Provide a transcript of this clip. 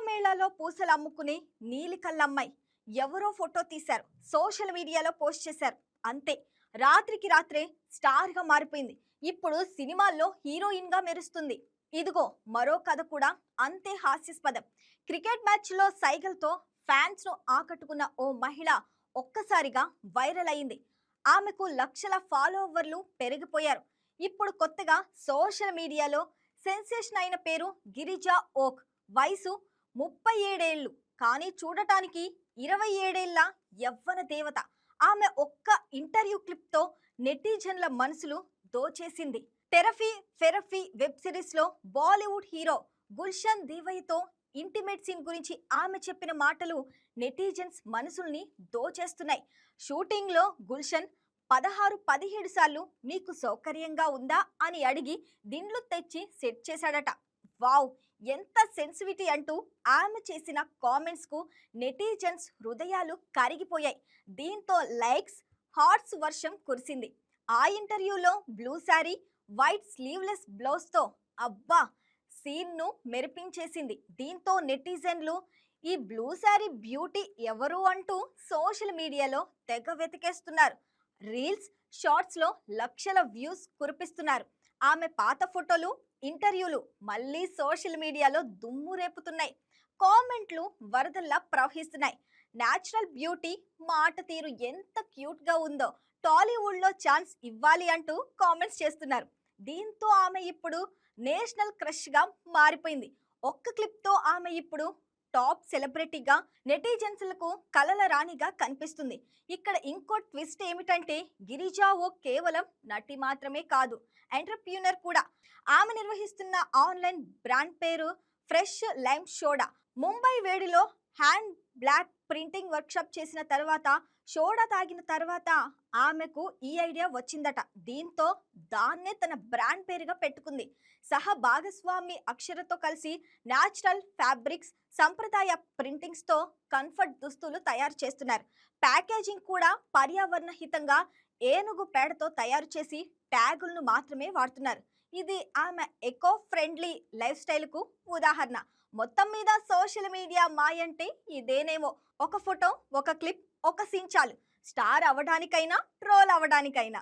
మేళాలో పూసలు అమ్ముకునే నీలికల్లమ్మాయి ఎవరో ఫోటో తీశారు. సోషల్ మీడియాలో పోస్ట్ చేశారు. అంతే. రాత్రికి రాత్రే స్టార్గా మారిపోయింది. ఇప్పుడు సినిమాల్లో హీరోయిన్గా మెరుస్తుంది. ఇదిగో మరో కథ కూడా అంతే హాస్యాస్పదం. క్రికెట్ మ్యాచ్లో సైకిల్తో ఫ్యాన్స్ను ఆకట్టుకున్న ఓ మహిళ ఒక్కసారిగా వైరల్ అయింది. ఆమెకు లక్షల ఫాలోవర్లు పెరిగిపోయారు. ఇప్పుడు కొత్తగా సోషల్ మీడియాలో సెన్సేషన్ అయిన పేరు గిరిజా ఓక్. వయసు ముప్పై ఏడేళ్ళు కానీ చూడటానికి ఇరవై ఏడేళ్ళ యవ్వన దేవత. ఆమె ఒక్క ఇంటర్వ్యూ క్లిప్తో నెటిజన్ల మనసులు దోచేసింది. తెరఫీ ఫెరఫీ వెబ్ సిరీస్లో బాలీవుడ్ హీరో గుల్షన్ దేవయ్యతో ఇంటిమేట్ సీన్ గురించి ఆమె చెప్పిన మాటలు నెటిజన్స్ మనసుల్ని దోచేస్తున్నాయి. షూటింగ్లో గుల్షన్ పదహారు పదిహేడు సార్లు నీకు సౌకర్యంగా ఉందా అని అడిగి దిండ్లు తెచ్చి సెట్ చేశాడట. వావ్! ఎంత సెన్సివిటీ అంటూ ఆమె చేసిన కామెంట్స్కు నెటిజన్స్ హృదయాలు కరిగిపోయాయి. దీంతో లైక్స్ హార్ట్స్ వర్షం కురిసింది. ఆ ఇంటర్వ్యూలో బ్లూ శారీ వైట్ స్లీవ్లెస్ బ్లౌజ్తో అబ్బా! సీన్ను మెరిపించేసింది. దీంతో నెటిజన్లు ఈ బ్లూ శారీ బ్యూటీ ఎవరు అంటూ సోషల్ మీడియాలో తెగ వెతికేస్తున్నారు. రీల్స్ షార్ట్స్లో లక్షల వ్యూస్ కురిపిస్తున్నారు. ఆమె పాత ఫోటోలు ఇంటర్వ్యూలు మళ్ళీ సోషల్ మీడియాలో దుమ్ము రేపుతున్నాయి. కామెంట్లు వరదల్లా ప్రవహిస్తున్నాయి. న్యాచురల్ బ్యూటీ మాట తీరు ఎంత క్యూట్గా ఉందో టాలీవుడ్లో ఛాన్స్ ఇవ్వాలి అంటూ కామెంట్స్ చేస్తున్నారు. దీంతో ఆమె ఇప్పుడు నేషనల్ క్రష్గా మారిపోయింది. ఒక్క క్లిప్తో ఆమె ఇప్పుడు టాప్ సెలబ్రిటీగా నెటిజన్స్లకు కలల రాణిగా కనిపిస్తుంది. ఇక్కడ ఇంకో ట్విస్ట్ ఏమిటంటే గిరిజా ఓ కేవలం నటి మాత్రమే కాదు ఎంటర్ప్యూనర్ కూడా. ఆమె నిర్వహిస్తున్న ఆన్లైన్ బ్రాండ్ పేరు ఫ్రెష్ లైమ్ షోడా ముంబై వేడిలో హ్యాండ్ బ్లాక్ ప్రింటింగ్ వర్క్షాప్ చేసిన తర్వాత షోడా తాగిన తర్వాత ఆమెకు ఈ ఐడియా వచ్చిందట. దీంతో దాన్నే తన బ్రాండ్ పేరుగా పెట్టుకుంది. సహ భాగస్వామి అక్షరతో కలిసి న్యాచురల్ ఫ్యాబ్రిక్స్ సంప్రదాయ ప్రింటింగ్స్తో కంఫర్ట్ దుస్తులు తయారు చేస్తున్నారు. ప్యాకేజింగ్ కూడా పర్యావరణ హితంగా ఏనుగు పేడతో తయారు చేసి ట్యాగులను మాత్రమే వాడుతున్నారు. ఇది ఆమె ఎకో ఫ్రెండ్లీ లైఫ్ స్టైల్కు ఉదాహరణ. మొత్తం మీద సోషల్ మీడియా మాయంటే ఇదేనేమో. ఒక ఫోటో ఒక క్లిప్ ఒక సీన్ చాలు. Star అవ్వడానికైనా troll అవ్వడానికైనా